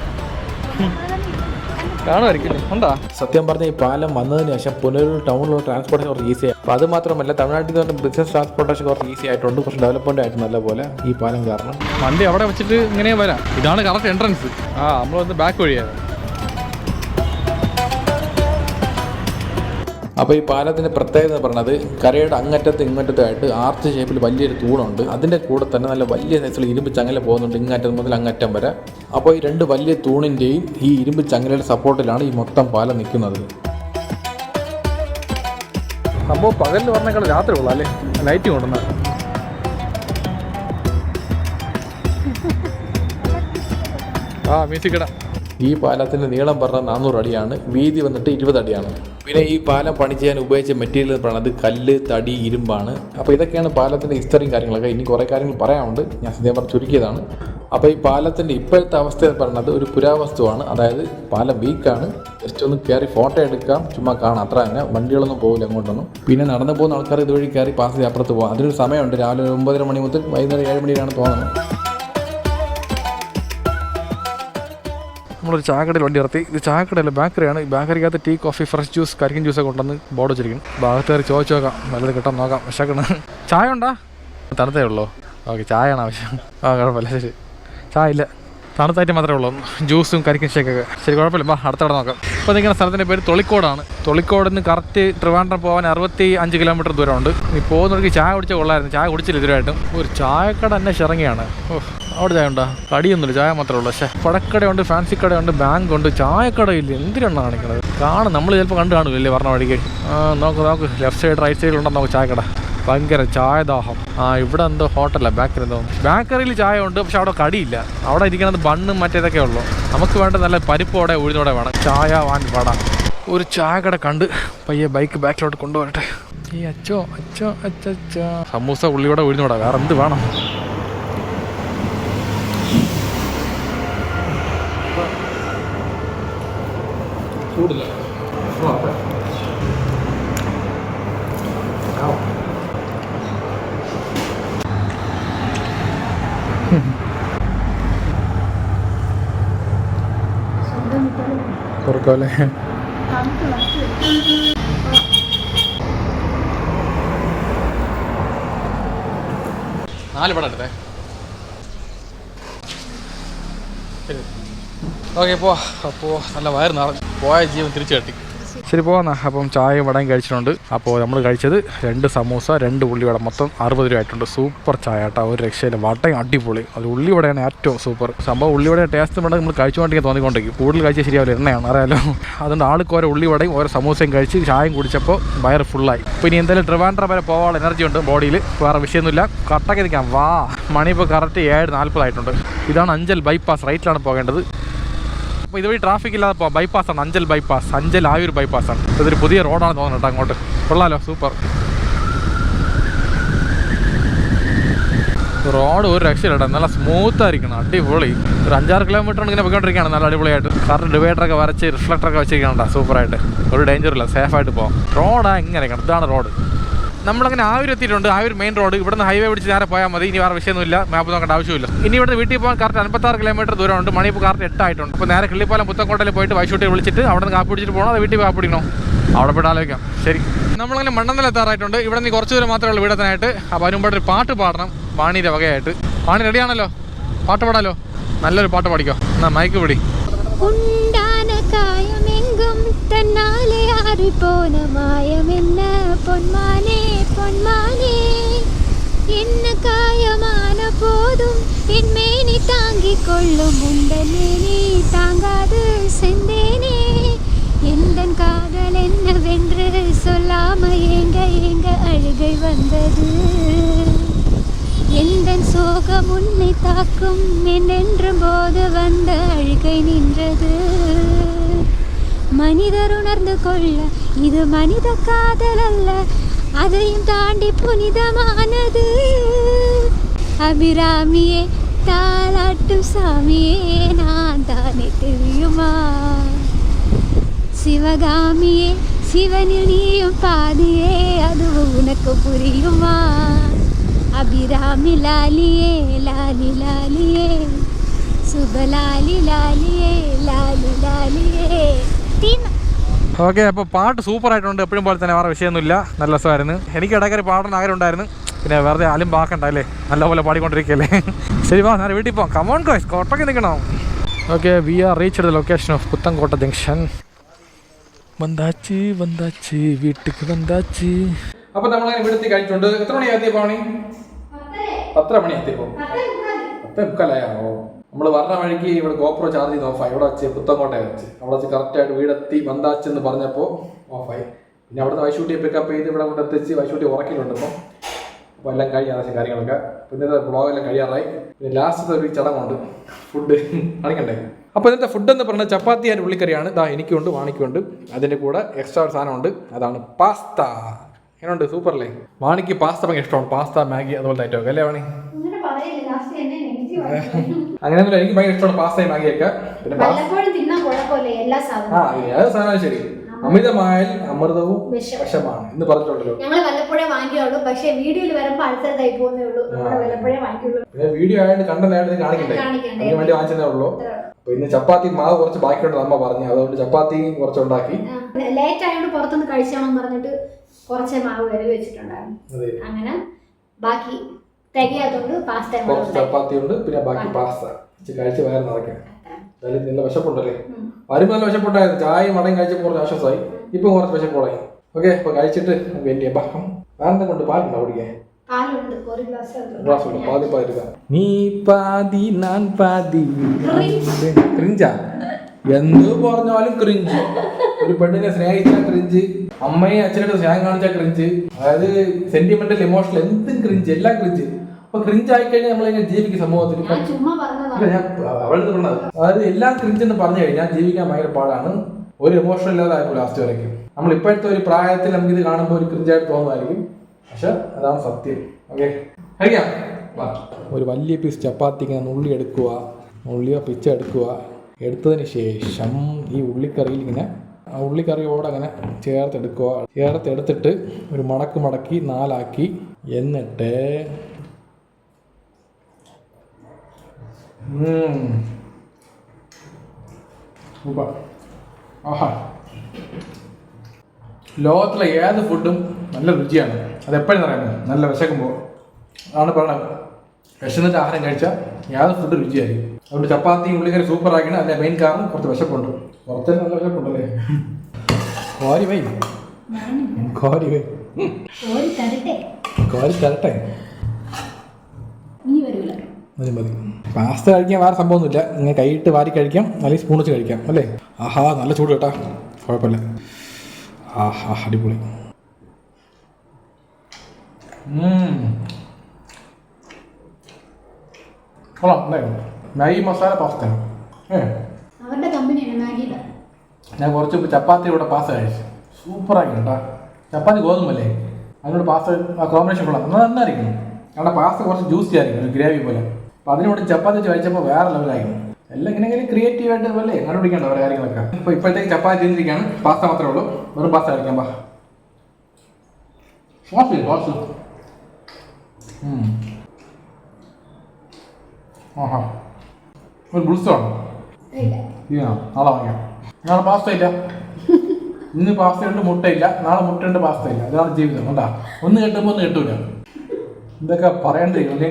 സത്യം പറഞ്ഞ ഈ പാലം വന്നതിന് ശേഷം പുനലൂർ ടൗണിലുള്ള ട്രാൻസ്പോർട്ടേഷൻ കുറച്ച് ഈസി ആയി. അപ്പോൾ അത് മാത്രമല്ല തമിഴ്നാട്ടിൽ നിന്ന് ബിസിനസ് ട്രാൻസ്പോർട്ടേഷൻ കുറച്ച് ഈസി ആയിട്ടുണ്ട്. കുറച്ച് ഡെവലപ്മെന്റ് ആയിട്ട് നല്ല പോലെ ഈ പാലം കാരണം. വണ്ടി അവിടെ വെച്ചിട്ട് ഇങ്ങനെ വരാം. ഇതാണ് കറക്റ്റ് എൻട്രൻസ് ആ നമ്മൾ വന്ന് ബാക്ക് വഴിയാണ് അപ്പോൾ ഈ പാലത്തിന്റെ പ്രത്യേകത എന്ന് പറയുന്നത് കരയുടെ അങ്ങറ്റത്ത് ഇങ്ങറ്റത്തായിട്ട് ആർച്ച് ഷേപ്പിൽ വലിയൊരു തൂണുണ്ട്. അതിന്റെ കൂടെ തന്നെ നല്ല വലിയ സൈസിൽ ഇരുമ്പ് ചങ്ങല പോകുന്നുണ്ട് ഇങ്ങറ്റം മുതൽ അങ്ങറ്റം വരെ. അപ്പോൾ ഈ രണ്ട് വലിയ തൂണിന്റെയും ഈ ഇരുമ്പ് ചങ്ങലയുടെ സപ്പോർട്ടിലാണ് ഈ മൊത്തം പാലം നിൽക്കുന്നത്. സംഭവം പകലിൽ പറഞ്ഞേക്കാൾ രാത്രി ഉള്ളു അല്ലേ? ലൈറ്റ് കൊണ്ടുവന്ന ആ മ്യൂസിക് ഈ പാലത്തിന്റെ നീളം പറഞ്ഞാൽ നാനൂറ് അടിയാണ് വീതി വന്നിട്ട് ഇരുപത് അടിയാണ്. പിന്നെ ഈ പാലം പണി ചെയ്യാൻ ഉപയോഗിച്ച മെറ്റീരിയൽ എന്ന് പറയുന്നത് കല്ല് തടി ഇരുമ്പാണ്. അപ്പോൾ ഇതൊക്കെയാണ് പാലത്തിന്റെ ഹിസ്റ്ററിയും കാര്യങ്ങളൊക്കെ. ഇനി കുറേ കാര്യങ്ങൾ പറയാനുണ്ട്. ഞാൻ സത്യം പറഞ്ഞ് ചുരുക്കിയതാണ്. അപ്പോൾ ഈ പാലത്തിന്റെ ഇപ്പോഴത്തെ അവസ്ഥ എന്ന് പറയുന്നത് ഒരു പുരാവസ്തുവാണ്. അതായത് പാലം വീക്കാണ് ജസ്റ്റ് ഒന്ന് കയറി ഫോട്ടോ എടുക്കാം. ചുമ്മാ കാണാം. അത്ര തന്നെ. വണ്ടികളൊന്നും പോകില്ല അങ്ങോട്ടൊന്നും. പിന്നെ നടന്നു പോകുന്ന ആൾക്കാർ ഇതുവഴി കയറി പാസ് അപ്പുറത്ത് പോകാം അതിനൊരു സമയമുണ്ട്. രാവിലെ ഒമ്പതര മണി മുതൽ വൈകുന്നേരം ഏഴ് മണിയാണ് തോന്നുന്നത് നമ്മളൊരു ചാക്കടയിൽ വണ്ടി നിർത്തി. ഇത് ചായക്കടയല്ല ബേക്കറിയാണ്. ഈ ബേക്കറിക്കകത്ത് ടീ കോഫി ഫ്രഷ് ജ്യൂസ് കരിക്കൻ ജ്യൂസൊക്കെ ഉണ്ടെന്ന് ബോർഡ് വെച്ചിരിക്കും ഭാഗത്ത് കയറി ചോദിച്ചു നോക്കാം. നല്ലത് കിട്ടാൻ നോക്കാം. വിശക്കണ്. ചായ ഉണ്ടോ? തണുത്തേ ഉള്ളോ? ഓക്കെ ചായയാണ് ആവശ്യം. ആ കുഴപ്പമില്ല. ശരി. ചായ ഇല്ല. തണുത്തായിട്ട് മാത്രമേ ഉള്ളൂ. ജ്യൂസും കരിക്കൻ ഷേക്കൊക്കെ ശരി കുഴപ്പമില്ല. വാ അടുത്തവിടെ നോക്കാം. ഇപ്പോൾ നിൽക്കുന്ന സ്ഥലത്തിന്റെ പേര് തൊളിക്കോടാണ്. തൊളിക്കോട് നിന്ന് കറക്റ്റ് ട്രിവാൻഡ്രം പോകാൻ അറുപത്തി അഞ്ച് കിലോമീറ്റർ ദൂരമുണ്ട്. ഈ പോകുന്നവർക്ക് ചായ കുടിച്ചാൽ കൊള്ളായിരുന്നു ചായ കുടിച്ചില്ല ഇതുവരായിട്ടും ഒരു ചായക്കട തന്നെ ഇറങ്ങിയാണ്. ഓ അവിടെ ചായ ഉണ്ടോ? കടിയൊന്നുമില്ല ചായ മാത്രമേ ഉള്ളൂ. പക്ഷേ പടക്കടയുണ്ട് ഫാൻസി കടയുണ്ട് ബാങ്ക് ഉണ്ട് ചായക്കടയില്ല. എന്തിനാണ് കാണിക്കണത്? കാണും നമ്മൾ ചിലപ്പോൾ കണ്ടു കാണില്ലേ പറഞ്ഞ വഴിക്ക്. നോക്ക് നോക്ക് ലെഫ്റ്റ് സൈഡ് റൈറ്റ് സൈഡിൽ ഉണ്ടോ നോക്ക് ചായക്കട. ഭയങ്കര ചായദാഹം. ആ ഇവിടെ എന്തോ ഹോട്ടലാണ് ബേക്കറി എന്തോ. ബേക്കറിയിൽ ചായ ഉണ്ട് പക്ഷെ അവിടെ കടിയില്ല. അവിടെ ഇരിക്കുന്നത് ബണ്ണും മറ്റേതൊക്കെ ഉള്ളൂ. നമുക്ക് വേണ്ട നല്ല പരിപ്പോടെ ഉഴുന്നോടെ വേണം. ചായ വാൻ വട. ഒരു ചായക്കട കണ്ട് പയ്യെ ബൈക്ക് ബാക്കിലോട്ട് കൊണ്ടുവരട്ടെ. ഈ അച്ചോ അച്ചോ അച്ചോ സമൂസ ഉള്ളിയോടെ ഉഴുന്നോടാ വേറെ എന്ത് വേണം? തുറക്കാല്ലേ നാല് പടം എടുത്തേ. ശരി. ഓക്കെ പോ അപ്പോൾ നല്ല വയറ് പോയ ജീവൻ തിരിച്ചു കെട്ടി ശരി പോകാം അപ്പം ചായയും വടയും കഴിച്ചിട്ടുണ്ട്. അപ്പോൾ നമ്മൾ കഴിച്ചത് രണ്ട് സമൂസ രണ്ട് ഉള്ളിവട മൊത്തം അറുപത് രൂപ ആയിട്ടുണ്ട്. സൂപ്പർ ചായ കേട്ടോ. ഒരു രക്ഷയില്ല. വടയും അടിപൊളി. അത് ഉള്ളിവടയാണ് ഏറ്റവും സൂപ്പർ. സംഭവം ഉള്ളിവട ടേസ്റ്റ് വേണ്ട നമ്മൾ കഴിച്ചുകൊണ്ടിരിക്കാൻ തോന്നിക്കൊണ്ടിരിക്കും. കൂടുതൽ കഴിച്ചാൽ ശരിയാവില്ല. എണ്ണയാണ്. അറിയാലോ. അതുകൊണ്ട് ആൾക്ക് ഓരോ ഉള്ളിവടയും ഓരോ സമൂസയും കഴിച്ച് ചായയും കുടിച്ചപ്പോൾ വയറ് ഫുള്ളായി അപ്പോൾ ഇനി എന്തായാലും ട്രിവാൻഡ്രം വരെ പോകാനുള്ള എനർജി ഉണ്ട് ബോഡിയിൽ വേറെ വിഷയമൊന്നുമില്ല. കറക്റ്റാക്കി നിൽക്കാം. വാ. മണി ഇപ്പോൾ കറക്റ്റ് ഏഴ് നാൽപ്പതായിട്ടുണ്ട് ഇതാണ് അഞ്ചൽ ബൈപ്പാസ് റൈറ്റിലാണ് പോകേണ്ടത്. അപ്പോൾ ഇതുവഴി ട്രാഫിക് ഇല്ലാതെ ബൈപ്പാസാണ് അഞ്ചൽ ബൈപ്പാസ് അഞ്ചൽ ആയൂർ ബൈപ്പാസാണ് ഇതൊരു പുതിയ റോഡാണ് തോന്നുന്നത് കേട്ടോ അങ്ങോട്ട്. കൊള്ളാലോ സൂപ്പർ റോഡ് ഒരു രക്ഷയില്ല നല്ല സ്മൂത്ത് ആയിരിക്കണം. അടിപൊളി. ഒരു അഞ്ചാറ് കിലോമീറ്റർ ഇങ്ങനെ പോയിക്കൊണ്ടിരിക്കുകയാണ്. നല്ല അടിപൊളിയായിട്ട്. കാരണം ഡിവൈഡറൊക്കെ വരച്ച് റിഫ്ലക്ടറൊക്കെ വെച്ചിരിക്കണ്ട സൂപ്പറായിട്ട് ഒരു ഡേഞ്ചറില്ല സേഫായിട്ട് പോകാം റോഡാ ഇങ്ങനെ ഇതാണ് റോഡ് നമ്മളങ്ങനെ ആവൂർ എത്തിയിട്ടുണ്ട് ഒരു മെയിൻ റോഡ് ഇവിടുന്ന് ഹൈവേ പിടിച്ച് നേരെ പോയാൽ മതി. ഇനി വേറെ വിഷയമൊന്നുമില്ല. മാപ്പ് നോക്കേണ്ട ആവശ്യമില്ല ഇനി ഇവിടെ വീട്ടിൽ പോകാൻ കറക്റ്റ് അൻപത്താറ് കിലോമീറ്റർ ദൂരമുണ്ട്. മണി ഇപ്പോൾ കറക്റ്റ് എട്ടായിട്ടുണ്ട്. അപ്പോൾ നേരെ കിള്ളിപ്പാലം പുത്തക്കോട്ടയിൽ പോയിട്ട് വൈശൂട്ടി വിളിച്ചിട്ട് അവിടെ നിന്ന് കാപ്പി പിടിച്ചിട്ട് പോകണം? അത് വീട്ടിൽ കാപ്പി പിടിക്കണം അവിടെ പോയിട്ട് ആലോചിക്കാം. ശരി. നമ്മളങ്ങനെ മണ്ണന്തൽ എത്താറായിട്ടുണ്ട്. ഇവിടെ നിന്ന് കുറച്ച് ദൂരം മാത്രമേ ഉള്ളൂ വീടത്തിനായിട്ട് അപ്പോൾ അതിനുമ്പോഴൊരു പാട്ട് പാടണം. വാണിയുടെ വകയായിട്ട്. വാണി റെഡിയാണല്ലോ പാട്ട് പാടാലോ? നല്ലൊരു പാട്ട് പാടിക്കോ. എന്നാ മയക്ക് പിടി. தன்னாலே ஆறி போன மாயம் என்ன? பொன்மானே பொன்மானே என்ன காயமான போதும்? என் மேனி தாங்கிக் கொள்ளும் உந்தன் மேனி தாங்காது செந்தேனே. எந்தன் காதல் என்னவென்று சொல்லாம ஏங்க ஏங்க அழுகை வந்தது? எந்தன் சோகம் உன்னை தாக்கும்? என்னென்றும் போது வந்த அழுகை நின்றது? மனிதர் உணர்ந்து கொள்ள இது மனித காதல் அல்ல அதையும் தாண்டி புனிதமானது. அபிராமியே தாளாட்டும் சாமியே நான் தானே தெரியுமா? சிவகாமியே சிவனில் நீயும் பாதியே அதுவும் உனக்கு புரியுமா? அபிராமி லாலியே லாலி லாலியே சுபலாலி லாலியே லாலி லாலியே ഓക്കെ അപ്പോൾ പാട്ട് സൂപ്പർ ആയിട്ടുണ്ട്. എപ്പോഴും പോലെ തന്നെ വേറെ വിഷയമൊന്നുമില്ല. നല്ല രസമായിരുന്നു. എനിക്ക് ഇടയ്ക്കൊരു പാടാൻ ആഗ്രഹം ഉണ്ടായിരുന്നു. പിന്നെ വെറുതെ ആലും പാക്കണ്ട അല്ലേ? നല്ലപോലെ പാടിക്കൊണ്ടിരിക്കുകയല്ലേ ശരി വാ നേരെ വീട്ടിൽ പോകാം കമോൺ കോയ്സ് കോട്ടയ്ക്ക് നിൽക്കണം. Okay we are reach the location of Puthenkotta junction വന്താച്ചി വന്താച്ചി വീട്ടിക്ക് വന്താച്ചി അപ്പോൾ നമ്മളങ്ങനെ വീട്ടിൽ കഴിച്ചിട്ടുണ്ട് എത്ര മണി എത്തിയപ്പോൾ പത്തര. മണി എത്തിയപ്പോൾ പത്തേ മുക്കാലായോ? നമ്മൾ പറഞ്ഞ വഴിക്ക് ഇവിടെ ഗോപ്രോ ചാർജ് ചെയ്ത് ഓഫായി ഇവിടെ വെച്ച് പുത്തങ്കോട്ടയെ വെച്ച്. അവിടെ വെച്ച് കറക്റ്റായിട്ട് വീടെത്തി വന്താച്ചെന്ന് പറഞ്ഞപ്പോൾ ഓഫായി പിന്നെ അവിടുന്ന് വൈശൂട്ടിയെ പിക്കപ്പ് ചെയ്ത് ഇവിടെ കൊണ്ട് എത്തിച്ച് വൈശൂട്ടി ഉറക്കിയിട്ടുണ്ട് ഇപ്പം. അപ്പോൾ എല്ലാം കഴിഞ്ഞ ആവശ്യം കാര്യങ്ങളൊക്കെ. പിന്നെ ബ്ലോഗെല്ലാം കഴിയാറായി. പിന്നെ ലാസ്റ്റത്തെ ഒരു ചടങ്ങുണ്ട്. ഫുഡ് കാണിക്കണ്ടേ? അപ്പോൾ ഇന്നത്തെ ഫുഡ് എന്ന് പറഞ്ഞാൽ ചപ്പാത്തി ആൻഡ് ഉള്ളിക്കറിയാണ്. ഇതാ എനിക്കുണ്ട് വാണിക്കുണ്ട്. അതിന്റെ കൂടെ എക്സ്ട്രാ ഒരു സാധനമുണ്ട് അതാണ് പാസ്ത. എങ്ങനെയുണ്ട് സൂപ്പർ അല്ലേ? വാണിക്ക് പാസ്ത ഭയങ്കര ഇഷ്ടമാണ്. പാസ്ത മാഗി അതുപോലത്തെ ഐറ്റമൊക്കെ അല്ലേ വാണി? അങ്ങനെയൊന്നുമില്ല എനിക്ക് ഭയങ്കര ഇഷ്ടമാണ് പാസ്തയും മാഗിയൊക്കെ. പിന്നെ വല്ലപ്പോഴും തിന്നാൻ കുഴപ്പമില്ല എല്ലാ ആ സാധനവും അത് സാധനം ശരി. അമിതമായാൽ അമൃതവും വിഷം. വിഷമാണ്. എന്ന് പറഞ്ഞിട്ടുണ്ടല്ലോ. ഞങ്ങൾ വല്ലപ്പോഴേ വാങ്ങിയുള്ളൂ പക്ഷെ വീഡിയോയിൽ വരുമ്പോ അടുത്തതായി പോകുന്നേ ഉള്ളൂ. നമ്മൾ വല്ലപ്പോഴേ വാങ്ങിക്കുള്ളൂ പിന്നെ വീഡിയോ ആയിട്ട് കണ്ടന്റ് ആയിട്ട് ഇത് കാണിക്കണ്ടേ? കാണിക്കണ്ടേ. അതിന് വേണ്ടി വാങ്ങിച്ചതേ ഉള്ളൂ. അപ്പൊ ഇന്ന് ചപ്പാത്തി മാവ് കുറച്ച് ബാക്കിയുണ്ട് അമ്മ പറഞ്ഞു. അതുകൊണ്ട് ചപ്പാത്തി കുറച്ച് ഉണ്ടാക്കി ലേറ്റ് ആയതുകൊണ്ട് പുറത്തുനിന്ന് കഴിച്ചാണെന്ന് പറഞ്ഞിട്ട് കുറച്ച് മാവ് വരെ വെച്ചിട്ടുണ്ടായിരുന്നു. അതെ. അങ്ങനെ ബാക്കി തികയാത്തോണ്ട് പാസ്ത കുറച്ച് ചപ്പാത്തി ഉണ്ട് പിന്നെ ബാക്കി പാസ്ത ഇച്ചിരി കഴിച്ച് വയറ് നിറയ്ക്കാം എന്തായാലും നല്ല വിശപ്പുണ്ടല്ലേ? വരുമ്പോൾ നല്ല വിശപ്പുണ്ടായിരുന്നു ചായ മടങ്ങി കഴിച്ചപ്പോൾ കുറച്ച് ആശ്വാസമായി. ഇപ്പം കുറച്ച് വിശപ്പുണ്ടായി ഓക്കെ അപ്പൊ കഴിച്ചിട്ട് വലിയ ബഹം വേറെ കൊണ്ട് പാലുണ്ടോ കുടിക്കാൻ? ഗ്ലാസ് ഉണ്ട് പാതി പാതിരുക നീ പാതി നാൻ പാതി. ക്രിഞ്ചാ എന്ത് പറഞ്ഞാലും ക്രിഞ്ച് ഒരു പെണ്ണിനെ സ്നേഹിച്ചാൽ ക്രിഞ്ച് അമ്മയെ അച്ഛനോട് സ്നേഹം കാണിച്ചാൽ ക്രിഞ്ച് അതായത് സെന്റിമെന്റൽ ഇമോഷണൽ എന്തും ക്രിഞ്ച് എല്ലാം ക്രിഞ്ച് അപ്പൊ ക്രിഞ്ച് ആയിക്കഴിഞ്ഞാൽ നമ്മളെങ്ങനെ ജീവിക്കും സമൂഹത്തിൽ? ഞാൻ പറഞ്ഞത്. അതായത് എല്ലാം ക്രിഞ്ച് എന്ന് പറഞ്ഞു കഴിഞ്ഞാൽ ജീവിക്കാൻ ഭയങ്കര പാടാണ്. ഒരു ഇമോഷണൽ ഇല്ലാതെ ആയപ്പോൾ ലാസ്റ്റ് വരയ്ക്കും. നമ്മൾ ഇപ്പോഴത്തെ ഒരു പ്രായത്തിൽ നമുക്ക് ഇത് കാണുമ്പോൾ ഒരു ക്രിഞ്ചായിട്ട് തോന്നുമായിരിക്കും. പക്ഷെ അതാണ് സത്യം. ഓക്കെ? കഴിക്കാം. ഒരു വലിയ പീസ് ചപ്പാത്തി ഇങ്ങനെ നുള്ളി എടുക്കുക നുള്ളിയോ പിച്ച എടുക്കുക എടുത്തതിന് ശേഷം ഈ ഉള്ളിക്കറിയിൽ ഇങ്ങനെ ഉള്ളിക്കറിയോട് അങ്ങനെ ചേർത്തെടുക്കുക. ചേർത്തെടുത്തിട്ട് ഒരു മടക്ക് മടക്കി നാലാക്കി എന്നിട്ട് ആഹാ. ലോകത്തിലെ ഏത് ഫുഡും നല്ല രുചിയാണ്. അത് എപ്പോഴും അറിയാമോ? നല്ല വിശക്കുമ്പോൾ അതാണ് പറയണത് വിശന്നിട്ട് ആഹാരം കഴിച്ചാൽ ഏത് ഫുഡ് രുചിയായിരിക്കും. അതുകൊണ്ട് ചപ്പാത്തി ഉള്ളിക്കറി സൂപ്പർ ആക്കണം അതിന്റെ മെയിൻ കാരണം കുറച്ച് വിശപ്പുണ്ട്. കുറച്ച് നല്ല വിശപ്പുണ്ടല്ലേ? കോരി വൈ. കോരി വൈ. കോരി തരട്ടെ. നീ വരൂല. മതി മതി. പാസ്ത കഴിക്കാൻ വേറെ സംഭവമൊന്നുമില്ല. ഇങ്ങനെ കൈയിട്ട് വാരി കഴിക്കാം അല്ലെങ്കിൽ സ്പൂൺ വെച്ച് കഴിക്കാം അല്ലേ? ആഹാ നല്ല ചൂട് കേട്ടാ. കുഴപ്പമില്ല. ആഹാ അടിപൊളി. കൊള്ളാം അല്ലേ? മാഗി മസാല പാസ്ത ഏ. അവരുടെ കമ്പനിയാണ് മാഗിയുടെ. ഞാൻ കുറച്ച് ചപ്പാത്തി ഇവിടെ പാസ്ത കഴിച്ചു. സൂപ്പറാക്കി കേട്ടാ. ചപ്പാത്തി ഗോതമ്പല്ലേ? അതിനോട് പാസ്ത കോമ്പിനേഷൻ കൊള്ളാം. എന്നാൽ നന്നായിരിക്കും അവിടെ പാസ്ത കുറച്ച് ജ്യൂസി ആയിരിക്കും ഗ്രേവി പോലെ. അപ്പോൾ അതിനോട് ചപ്പാത്തി വെച്ച് കഴിച്ചപ്പോൾ വേറെ ലെവലായിരുന്നു എല്ലാം ഇങ്ങനെ ക്രിയേറ്റീവ് ആയിട്ട് പോലെ കണ്ടുപിടിക്കേണ്ട ഓരോ കാര്യങ്ങളൊക്കെ. ഇപ്പോൾ ഇപ്പോഴത്തേക്ക് ചപ്പാത്തി ചെയ്തിരിക്കുകയാണ് പാസ്ത മാത്രമേ ഉള്ളൂ. വെറും പാസ്ത കഴിക്കാം പാ സോസ് സോസ് ആഹാ. ഒരു ബുൾസ് ഇല്ല. നാളെ വാങ്ങിക്കാം. നാളെ പാസ്ത ഇല്ല. ഇന്ന് പാസ്ത ഉണ്ട് മുട്ടയില്ല നാളെ മുട്ട ഉണ്ട് പാസ്ത ഇല്ല. അതാണ് ജീവിതം. കണ്ടാ? ഒന്ന് കിട്ടുമ്പോൾ ഒന്ന് കിട്ടൂല. ഇതൊക്കെ പറയണ്ടേ അല്ലേ?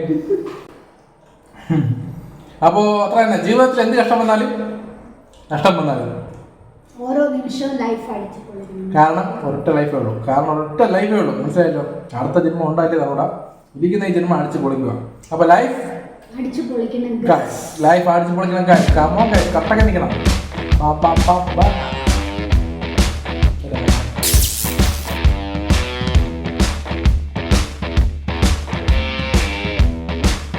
അപ്പോ അത്ര തന്നെ. ജീവിതത്തിൽ എന്ത് കഷ്ടം വന്നാലും? നഷ്ടം വന്നാലും? ഓരോ നിമിഷവും ലൈഫ് കാരണം ഒരൊറ്റ ലൈഫേ ഉള്ളൂ. കാരണം ഒരൊറ്റ ലൈഫേ ഉള്ളൂ. മനസ്സിലായല്ലോ? അടുത്ത ജന്മം ഉണ്ടാക്കിയത് അവിടെ ഇരിക്കുന്ന ഈ ജന്മം അടിച്ച് പൊളിക്കുക. അപ്പൊ ലൈഫ് അടിച്ചു പൊളിക്കണം ലൈഫ് അടിച്ചു പൊളിക്കണം കമോൺ കട്ടൊക്കെ നിൽക്കണം